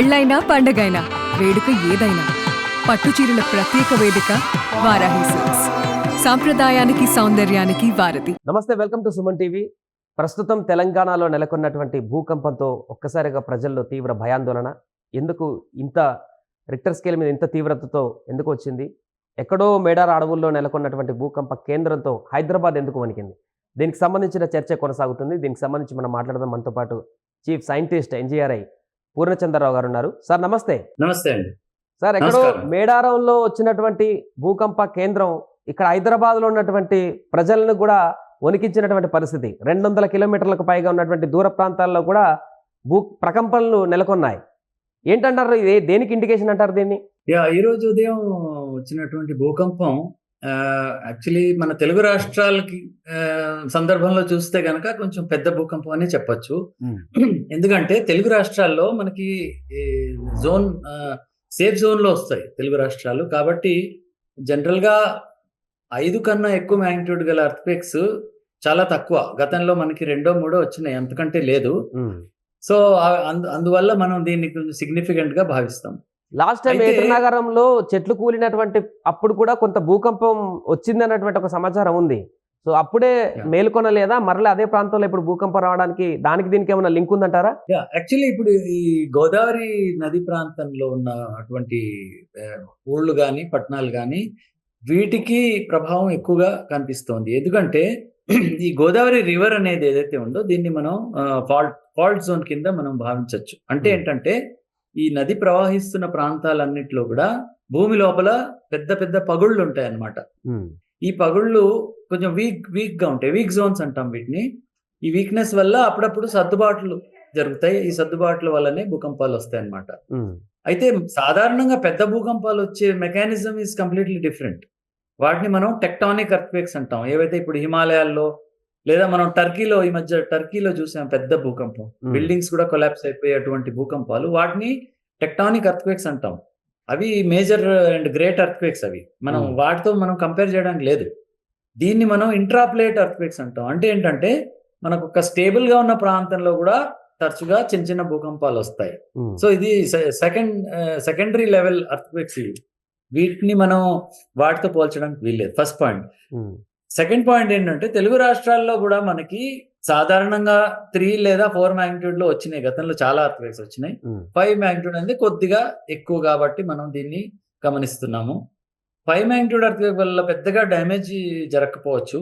పెళ్ళైనా పండగైనా వేడుక ఏదైనా పట్టుచీరల ప్రత్యేక వేదిక వారాహి సిల్క్స్ సాంప్రదాయానికి సౌందర్యానికి వారధి. నమస్తే వెల్కమ్ టు సుమన్ టీవీ. ప్రస్తుతం తెలంగాణలో నెలకొన్నటువంటి భూకంపంతో ఒక్కసారిగా ప్రజల్లో తీవ్ర భయాందోళన. ఎందుకు ఇంత రిక్టర్ స్కేల్ మీద ఇంత తీవ్రతతో ఎందుకు వచ్చింది? ఎక్కడో మేడార అడవుల్లో నెలకొన్నటువంటి భూకంప కేంద్రంతో హైదరాబాద్ ఎందుకు వణికింది? దీనికి సంబంధించిన చర్చ కొనసాగుతుంది. దీనికి సంబంధించి మనం మాట్లాడదాం. మనతో పాటు చీఫ్ సైంటిస్ట్ ఎన్జిఆర్ఐ పూర్ణచంద్రరావు గారు ఉన్నారు సార్ నమస్తే. నమస్తే అండి. సార్ ఎక్కడో. మేడారంలో వచ్చినటువంటి భూకంప కేంద్రం ఇక్కడ హైదరాబాద్లో ఉన్నటువంటి ప్రజలను కూడా వణికించినటువంటి పరిస్థితి. రెండు వందల కిలోమీటర్లకు పైగా ఉన్నటువంటి దూర ప్రాంతాల్లో కూడా భూ ప్రకంపనలు నెలకొన్నాయి. ఏంటంటారు? ఇది దేనికి ఇండికేషన్ అంటారు దీన్ని? యా ఈ రోజు ఉదయం వచ్చినటువంటి భూకంపం యాక్చువల్లీ మన తెలుగు రాష్ట్రాలకి సందర్భంలో చూస్తే గనక కొంచెం పెద్ద భూకంపం అని చెప్పొచ్చు. ఎందుకంటే తెలుగు రాష్ట్రాల్లో మనకి జోన్ సేఫ్ జోన్లో వస్తాయి తెలుగు రాష్ట్రాలు. కాబట్టి జనరల్గా ఐదు కన్నా ఎక్కువ మ్యాగ్నిట్యూడ్ గల అర్త్క్వేక్స్ చాలా తక్కువ. గతంలో మనకి రెండో మూడో వచ్చినాయి. అంతకంటే లేదు. సో అందువల్ల మనం దీన్ని కొంచెం సిగ్నిఫికెంట్గా భావిస్తాం. లాస్ట్ టైం ఏటర్ నగరంలో చెట్లు కూలినటువంటి అప్పుడు కూడా కొంత భూకంపం వచ్చిందన్నటువంటి ఒక సమాచారం ఉంది. సో అప్పుడే. మేల్కొనలేదా? మరలా అదే ప్రాంతంలో ఇప్పుడు భూకంపం రావడానికి దానికి దీనికి ఏమైనా లింక్ ఉందంటారా? యాక్చువల్లీ ఇప్పుడు ఈ గోదావరి నది ప్రాంతంలో ఉన్న అటువంటి ఊళ్ళు కానీ పట్టణాలు కానీ వీటికి ప్రభావం ఎక్కువగా కనిపిస్తోంది. ఎందుకంటే ఈ గోదావరి రివర్ అనేది ఏదైతే ఉందో దీన్ని మనం ఫాల్ట్ ఫాల్ట్ జోన్ కింద మనం భావించవచ్చు అంటే Hmm. ఏంటంటే ఈ నది ప్రవహిస్తున్న ప్రాంతాలన్నిట్లో కూడా భూమి లోపల పెద్ద పెద్ద పగుళ్ళు ఉంటాయి అన్నమాట ఈ పగుళ్ళు కొంచెం వీక్ వీక్గా ఉంటాయి. వీక్ జోన్స్ అంటాం వీటిని. ఈ వీక్నెస్ వల్ల అప్పుడప్పుడు సర్దుబాట్లు జరుగుతాయి. ఈ సర్దుబాట్ల వల్లనే భూకంపాలు వస్తాయి అన్నమాట అయితే సాధారణంగా పెద్ద భూకంపాలు వచ్చే మెకానిజం ఈజ్ కంప్లీట్లీ డిఫరెంట్. వాటిని మనం టెక్టానిక్ అర్త్క్వేక్స్ అంటాం. ఏవైతే ఇప్పుడు హిమాలయాల్లో లేదా మనం టర్కీలో ఈ మధ్య టర్కీలో చూసాం పెద్ద భూకంపం. బిల్డింగ్స్ కూడా కొలాప్స్ అయిపోయేటువంటి భూకంపాలు. వాటిని టెక్టానిక్ అర్త్క్వేక్స్ అంటాం. అవి మేజర్ అండ్ గ్రేట్ అర్త్క్వేక్స్ అవి. మనం. వాటితో మనం కంపేర్ చేయడానికి లేదు. దీన్ని మనం ఇంట్రాప్లేట్ అర్త్క్వేక్స్ అంటాం. అంటే ఏంటంటే మనకు ఒక స్టేబుల్గా ఉన్న ప్రాంతంలో కూడా తరచుగా చిన్న చిన్న భూకంపాలు వస్తాయి. సో ఇది సెకండ్ సెకండరీ లెవెల్ అర్త్క్వేక్స్ ఇవి. వీటిని మనం వాటితో పోల్చడానికి వీల్లేదు. ఫస్ట్ పాయింట్ సెకండ్ పాయింట్ ఏంటంటే తెలుగు రాష్ట్రాల్లో కూడా మనకి సాధారణంగా త్రీ లేదా ఫోర్ మ్యాగ్నిట్యూడ్లో వచ్చినాయి. గతంలో చాలా అర్త్క్వేక్స్ వచ్చినాయి. ఫైవ్ మ్యాగ్నిట్యూడ్ అనేది కొద్దిగా ఎక్కువ కాబట్టి మనం దీన్ని గమనిస్తున్నాము. ఫైవ్ మ్యాగ్నిట్యూడ్ అర్త్క్వేక్ వల్ల పెద్దగా డ్యామేజ్ జరగకపోవచ్చు.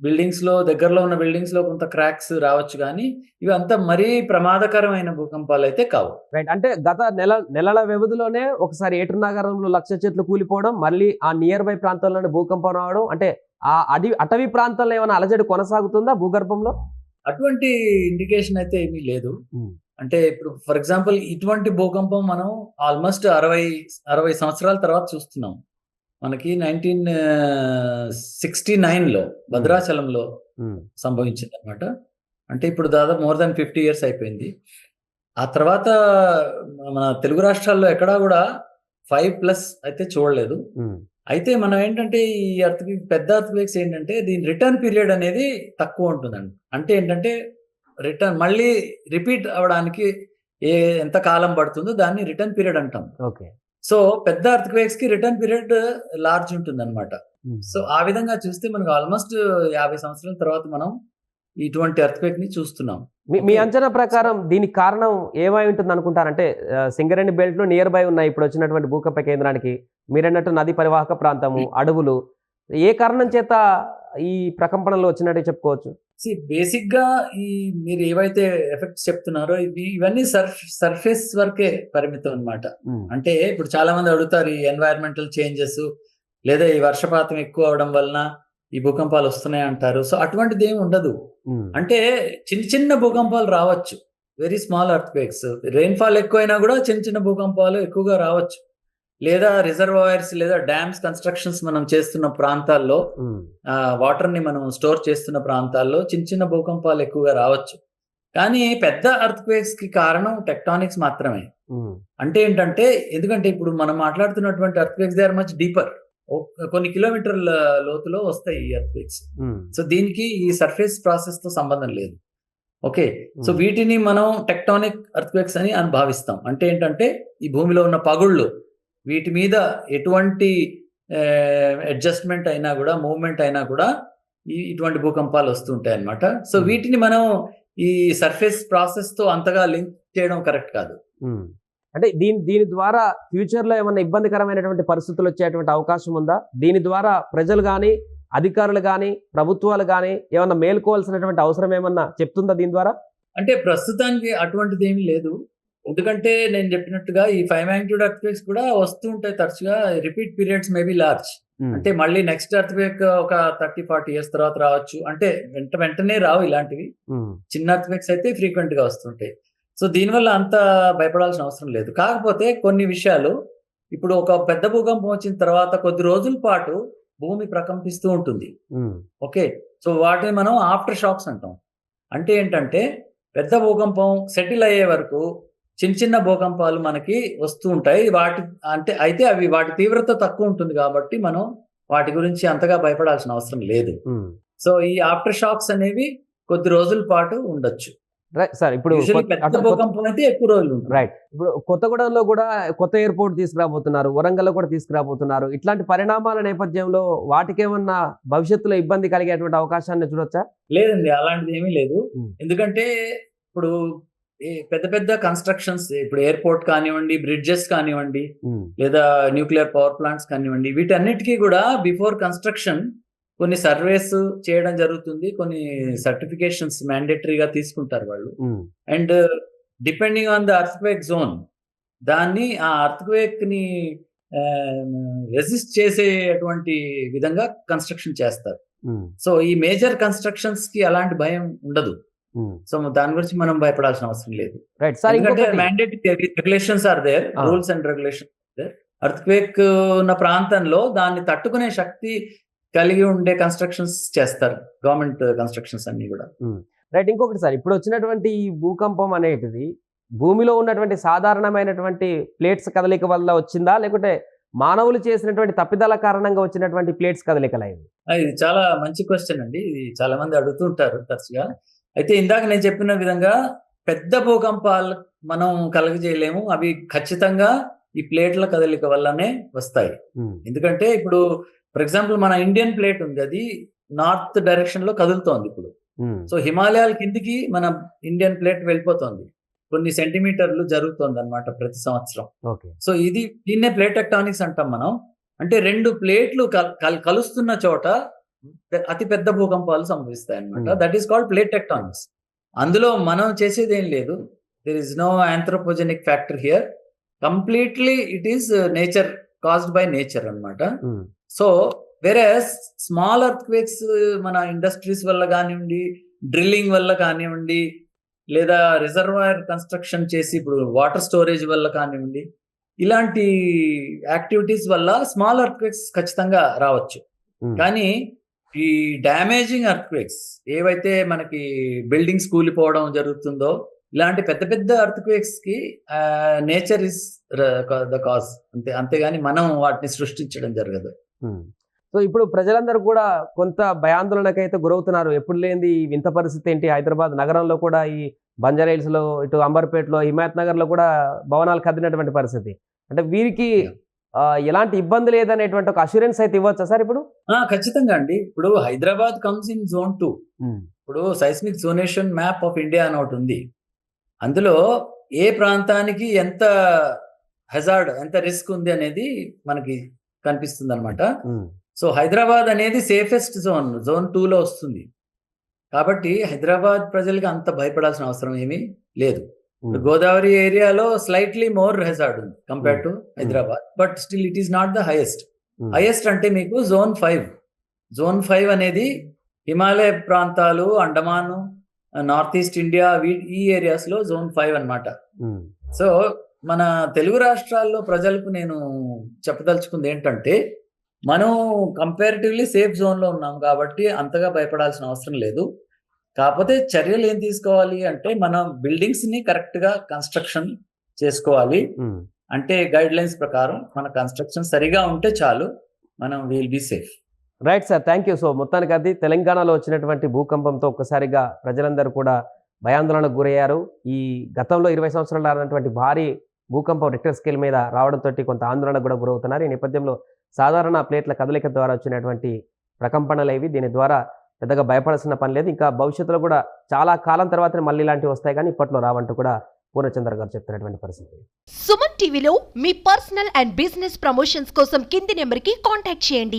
బిల్డింగ్స్లో దగ్గరలో ఉన్న బిల్డింగ్స్లో కొంత క్రాక్స్ రావచ్చు కానీ ఇవి అంత మరీ ప్రమాదకరమైన భూకంపాలు అయితే కావు. రైట్ అంటే గత నెల నెలల వ్యవధిలోనే ఒకసారి ఏటర్ నగరంలో లక్ష చెట్లు కూలిపోవడం మళ్ళీ ఆ నియర్ బై ప్రాంతాల్లోనే భూకంపం రావడం అంటే ఆ అడవి అటవీ ప్రాంతాల్లో ఏమైనా అలజడి కొనసాగుతుందా భూగర్భంలో? అటువంటి ఇండికేషన్ అయితే ఏమీ లేదు. అంటే ఇప్పుడు ఫర్ ఎగ్జాంపుల్ ఇటువంటి భూకంపం మనం ఆల్మోస్ట్ అరవై అరవై సంవత్సరాల తర్వాత చూస్తున్నాం. మనకి నైన్టీన్ సిక్స్టీ నైన్లో భద్రాచలంలో సంభవించింది అనమాట అంటే ఇప్పుడు దాదాపు మోర్ దాన్ ఫిఫ్టీ ఇయర్స్ అయిపోయింది. ఆ తర్వాత మన తెలుగు రాష్ట్రాల్లో ఎక్కడా కూడా ఫైవ్ ప్లస్ అయితే చూడలేదు. అయితే మనం ఏంటంటే ఈ అర్త్ పెద్ద అర్త్క్వేక్స్ ఏంటంటే దీని రిటర్న్ పీరియడ్ అనేది తక్కువ ఉంటుందండి. అంటే ఏంటంటే రిటర్న్ మళ్ళీ రిపీట్ అవ్వడానికి ఏ ఎంత కాలం పడుతుందో దాన్ని రిటర్న్ పీరియడ్ అంటాం. ఓకే. సో పెద్ద అర్త్క్వేక్స్కి రిటర్న్ పీరియడ్ లార్జ్ ఉంటుంది అనమాట సో ఆ విధంగా చూస్తే మనకు ఆల్మోస్ట్ యాభై సంవత్సరాల తర్వాత మనం ఇటువంటి అర్త్క్వేక్ని చూస్తున్నాం. మీ-. అంచనా ప్రకారం దీనికి కారణం ఏమై ఉంటుంది అనుకుంటారంటే సింగరేణి బెల్ట్లో నియర్ బై ఉన్నాయి ఇప్పుడు వచ్చినటువంటి భూకంప కేంద్రానికి. మీరన్నట్టు నది పరివాహక ప్రాంతము అడవులు. ఏ కారణం చేత ఈ ప్రకంపనలు వచ్చినట్టు చెప్పుకోవచ్చు? బేసిక్గా ఈ మీరు ఏవైతే ఎఫెక్ట్స్ చెప్తున్నారో ఇవి ఇవన్నీ సర్ఫ్ సర్ఫేస్ వరకే పరిమితం అన్నమాట. అంటే ఇప్పుడు చాలా మంది అడుగుతారు ఈ ఎన్వైరన్మెంటల్ చేంజెస్ లేదా ఈ వర్షపాతం ఎక్కువ అవడం వలన ఈ భూకంపాలు వస్తున్నాయి అంటారు. సో అటువంటిది ఏమి ఉండదు. అంటే చిన్న చిన్న భూకంపాలు రావచ్చు. వెరీ స్మాల్ అర్త్క్వేక్స్ రెయిన్ఫాల్ ఎక్కువైనా కూడా చిన్న చిన్న భూకంపాలు ఎక్కువగా రావచ్చు. లేదా రిజర్వాయర్స్ లేదా డ్యామ్స్ కన్స్ట్రక్షన్స్ మనం చేస్తున్న ప్రాంతాల్లో వాటర్ని మనం స్టోర్ చేస్తున్న ప్రాంతాల్లో చిన్న చిన్న భూకంపాలు ఎక్కువగా రావచ్చు. కానీ పెద్ద అర్త్క్వేక్స్కి కారణం టెక్టానిక్స్ మాత్రమే. అంటే ఏంటంటే ఎందుకంటే ఇప్పుడు మనం మాట్లాడుతున్నటువంటి earthquakes they are much deeper కొన్ని కిలోమీటర్ల లోతులో వస్తాయి ఈ అర్త్క్వేక్స్ సో దీనికి ఈ సర్ఫేస్ ప్రాసెస్తో సంబంధం లేదు. ఓకే? సో వీటిని మనం టెక్టానిక్ అర్త్క్వేక్స్ అని అని భావిస్తాం. అంటే ఏంటంటే ఈ భూమిలో ఉన్న పగుళ్ళు వీటి మీద ఎటువంటి అడ్జస్ట్మెంట్ అయినా కూడా మూవ్మెంట్ అయినా కూడా ఈ ఇటువంటి భూకంపాలు వస్తుంటాయి అన్నమాట సో Hmm. వీటిని మనం ఈ సర్ఫేస్ ప్రాసెస్తో అంతగా లింక్ చేయడం కరెక్ట్ కాదు. అంటే దీని దీని ద్వారా ఫ్యూచర్లో ఏమన్నా ఇబ్బందికరమైనటువంటి పరిస్థితులు వచ్చేటువంటి అవకాశం ఉందా? దీని ద్వారా ప్రజలు కానీ అధికారులు కానీ ప్రభుత్వాలు కానీ ఏమన్నా మేల్కోవాల్సినటువంటి అవసరం ఏమన్నా చెప్తుందా దీని ద్వారా? అంటే ప్రస్తుతానికి అటువంటిది ఏమీ లేదు. ఎందుకంటే నేను చెప్పినట్టుగా ఈ ఫైవ్ మ్యాగ్నిట్యూడ్ అర్త్క్వేక్స్ కూడా వస్తూ ఉంటాయి తరచుగా. Repeat periods may be large. Um. అంటే మళ్ళీ నెక్స్ట్ అర్త్క్వేక్ ఒక థర్టీ ఫార్టీ ఇయర్స్ తర్వాత రావచ్చు. అంటే వెంట వెంటనే రావు ఇలాంటివి. ఉమ్. చిన్న అర్త్క్వేక్స్ అయితే ఫ్రీక్వెంట్గా వస్తుంటాయి. సో దీనివల్ల అంత భయపడాల్సిన అవసరం లేదు. కాకపోతే కొన్ని విషయాలు ఇప్పుడు ఒక పెద్ద భూకంపం వచ్చిన తర్వాత కొద్ది రోజుల పాటు భూమి ప్రకంపిస్తూ ఉంటుంది. ఓకే. సో వాటిని మనం ఆఫ్టర్ షాక్స్ అంటాం. అంటే ఏంటంటే పెద్ద భూకంపం సెటిల్ అయ్యే వరకు చిన్న చిన్న భూకంపాలు మనకి వస్తూ ఉంటాయి. వాటి అంటే అయితే అవి వాటి తీవ్రత తక్కువ ఉంటుంది కాబట్టి మనం వాటి గురించి అంతగా భయపడాల్సిన అవసరం లేదు. సో ఈ ఆఫ్టర్ షాక్స్ అనేవి కొద్ది రోజుల పాటు ఉండొచ్చు. రైట్ సార్ ఇప్పుడు ఎక్కువ రోజులు రైట్ ఇప్పుడు కొత్తగూడెంలో కూడా కొత్త ఎయిర్పోర్ట్ తీసుకురాబోతున్నారు వరంగల్లో కూడా తీసుకురాబోతున్నారు ఇట్లాంటి పరిణామాల నేపథ్యంలో వాటికేమన్నా భవిష్యత్తులో ఇబ్బంది కలిగేటువంటి అవకాశాన్ని చూడొచ్చా లేదండి అలాంటిది ఏమీ లేదు Hmm. ఎందుకంటే ఇప్పుడు పెద్ద పెద్ద కన్స్ట్రక్షన్స్ ఇప్పుడు ఎయిర్పోర్ట్ కానివ్వండి బ్రిడ్జెస్ కానివ్వండి ఉమ్. లేదా న్యూక్లియర్ పవర్ ప్లాంట్స్ కానివ్వండి వీటన్నిటికీ కూడా బిఫోర్ కన్స్ట్రక్షన్ కొన్ని సర్వేస్ చేయడం జరుగుతుంది కొన్ని సర్టిఫికేషన్స్ మ్యాండేటరీగా తీసుకుంటారు వాళ్ళు. And depending on the earthquake zone దాన్ని ఆ అర్త్క్వేక్ని రెసిస్ట్ చేసేటువంటి విధంగా కన్స్ట్రక్షన్ చేస్తారు. సో ఈ మేజర్ కన్స్ట్రక్షన్స్కి అలాంటి భయం ఉండదు. సో దాని గురించి మనం భయపడాల్సిన అవసరం లేదు ఎందుకంటే mandatory regulations are there. Rules and regulation earthquake ఉన్న ప్రాంతంలో దాన్ని తట్టుకునే శక్తి కలిగి ఉండే కన్స్ట్రక్షన్స్ చేస్తారు. గవర్నమెంట్ కన్స్ట్రక్షన్స్ అన్ని కూడా. రైట్ ఇంకొకటి సార్ ఇప్పుడు వచ్చినటువంటి ఈ భూకంపం అనేటిది భూమిలో ఉన్నటువంటి సాధారణమైనటువంటి ప్లేట్స్ కదలిక వల్ల వచ్చిందా? లేకుంటే మానవులు చేసినటువంటి తప్పిదాల కారణంగా వచ్చినటువంటి ప్లేట్స్ కదలికలా ఆ, ఇది చాలా మంచి క్వశ్చన్ అండి. ఇది చాలా మంది అడుగుతుంటారు తరచుగా. అయితే ఇందాక నేను చెప్పిన విధంగా పెద్ద భూకంపాలు మనం కలగజేయలేము. అవి ఖచ్చితంగా ఈ ప్లేట్ల కదలిక వల్లనే వస్తాయి. ఉమ్. ఎందుకంటే ఇప్పుడు ఫర్ ఎగ్జాంపుల్ మన ఇండియన్ ప్లేట్ ఉంది. అది నార్త్ డైరెక్షన్లో కదులుతోంది ఇప్పుడు. సో హిమాలయాల కిందికి మన ఇండియన్ ప్లేట్ వెళ్ళిపోతుంది. కొన్ని సెంటీమీటర్లు జరుగుతుంది అనమాట ప్రతి సంవత్సరం. సో ఇది దీన్నే ప్లేట్ టెక్టానిక్స్ అంటాం మనం. అంటే రెండు ప్లేట్లు కల్- కల్- కలుస్తున్న చోట అతి పెద్ద భూకంపాలు సంభవిస్తాయి అనమాట Hmm. That is called plate tectonics అందులో మనం చేసేది ఏం లేదు there is no anthropogenic factor here completely it is nature caused by nature అన్నమాట ఉమ్. సో వేరే స్మాల్ అర్త్ క్వేక్స్ మన ఇండస్ట్రీస్ వల్ల కానివ్వండి డ్రిల్లింగ్ వల్ల కానివ్వండి లేదా రిజర్వాయర్ కన్స్ట్రక్షన్ చేసి ఇప్పుడు వాటర్ స్టోరేజ్ వల్ల కానివ్వండి ఇలాంటి యాక్టివిటీస్ వల్ల స్మాల్ అర్త్ క్వేక్స్ ఖచ్చితంగా రావచ్చు ఉమ్. కానీ ఈ డ్యామేజింగ్ అర్త్ క్వేక్స్ ఏవైతే మనకి బిల్డింగ్స్ కూలిపోవడం జరుగుతుందో ఇలాంటి పెద్ద పెద్ద అర్త్ క్వేక్స్కి నేచర్ ఇస్ ద కాజ్ అంతే అంతేగాని మనం వాటిని సృష్టించడం జరగదు. సో ఇప్పుడు ప్రజలందరూ కూడా కొంత భయాందోళనకైతే గురవుతున్నారు. ఎప్పుడు లేనిది ఈ వింత పరిస్థితి ఏంటి? హైదరాబాద్ నగరంలో కూడా ఈ బంజారా హిల్స్లో ఇటు అంబర్పేటలో హిమాయత్ నగర్లో కూడా భవనాలు కదిలినటువంటి పరిస్థితి. అంటే వీరికి ఎలాంటి ఇబ్బంది లేదనేటువంటి ఒక అష్యూరెన్స్ అయితే ఇవ్వచ్చా సార్ ఇప్పుడు? ఖచ్చితంగా అండి. ఇప్పుడు Hyderabad comes in zone two. Um. ఇప్పుడు seismic zonation map of India అని ఒకటి ఉంది. అందులో ఏ ప్రాంతానికి ఎంత హెజార్డ్ ఎంత రిస్క్ ఉంది అనేది మనకి కనిపిస్తుంది అనమాట. సో హైదరాబాద్ అనేది సేఫెస్ట్ జోన్ జోన్లో వస్తుంది. కాబట్టి హైదరాబాద్ ప్రజలకి అంత భయపడాల్సిన అవసరం ఏమీ లేదు. గోదావరి ఏరియాలో స్లైట్లీ మోర్ హెజార్డ్ ఉంది compare to Hyderabad. But still it is not the highest. Highest అంటే మీకు జోన్ ఫైవ్ జోన్ ఫైవ్ అనేది హిమాలయ ప్రాంతాలు అండమాను నార్త్ ఈస్ట్ ఇండియా ఈ ఏరియాస్లో జోన్ ఫైవ్ అన్నమాట ఉమ్. సో మన తెలుగు రాష్ట్రాల్లో ప్రజలకు నేను చెప్పదలుచుకుంది ఏంటంటే మనం కంపారిటివ్లీ సేఫ్ జోన్లో ఉన్నాం కాబట్టి అంతగా భయపడాల్సిన అవసరం లేదు కాకపోతే చర్యలు ఏం తీసుకోవాలి అంటే మనం బిల్డింగ్స్ని కరెక్ట్గా కన్స్ట్రక్షన్ చేసుకోవాలి ఉమ్. అంటే గైడ్ లైన్స్ ప్రకారం మన కన్స్ట్రక్షన్ సరిగా ఉంటే చాలు మనం will be safe right sir thank you so మొత్తానికి అది తెలంగాణలో వచ్చినటువంటి భూకంపంతో ఒక్కసారిగా ప్రజలందరూ కూడా భయాందోళనకు గురయ్యారు. ఈ గతంలో ఇరవై సంవత్సరాలు రానటువంటి భారీ భూకంపం రిక్టర్ స్కేల్ మీద రావడంతో కొంత ఆందోళన కూడా గురవుతున్నారు. ఈ నేపథ్యంలో సాధారణ ప్లేట్ల కదలిక ద్వారా వచ్చినటువంటి ప్రకంపనలు ఇవి. దీని ద్వారా పెద్దగా భయపడాల్సిన పని లేదు. ఇంకా భవిష్యత్తులో కూడా చాలా కాలం తర్వాత మళ్ళీ ఇలాంటివి వస్తాయి. కానీ ఇప్పట్లో రావంటూ కూడా పూర్ణచంద్ర గారు చెప్తున్నటువంటి పరిస్థితి. సుమన్ టీవీలో మీ పర్సనల్ అండ్ బిజినెస్ ప్రమోషన్స్ కోసం కింది నెంబర్కి కాంటాక్ట్ చేయండి.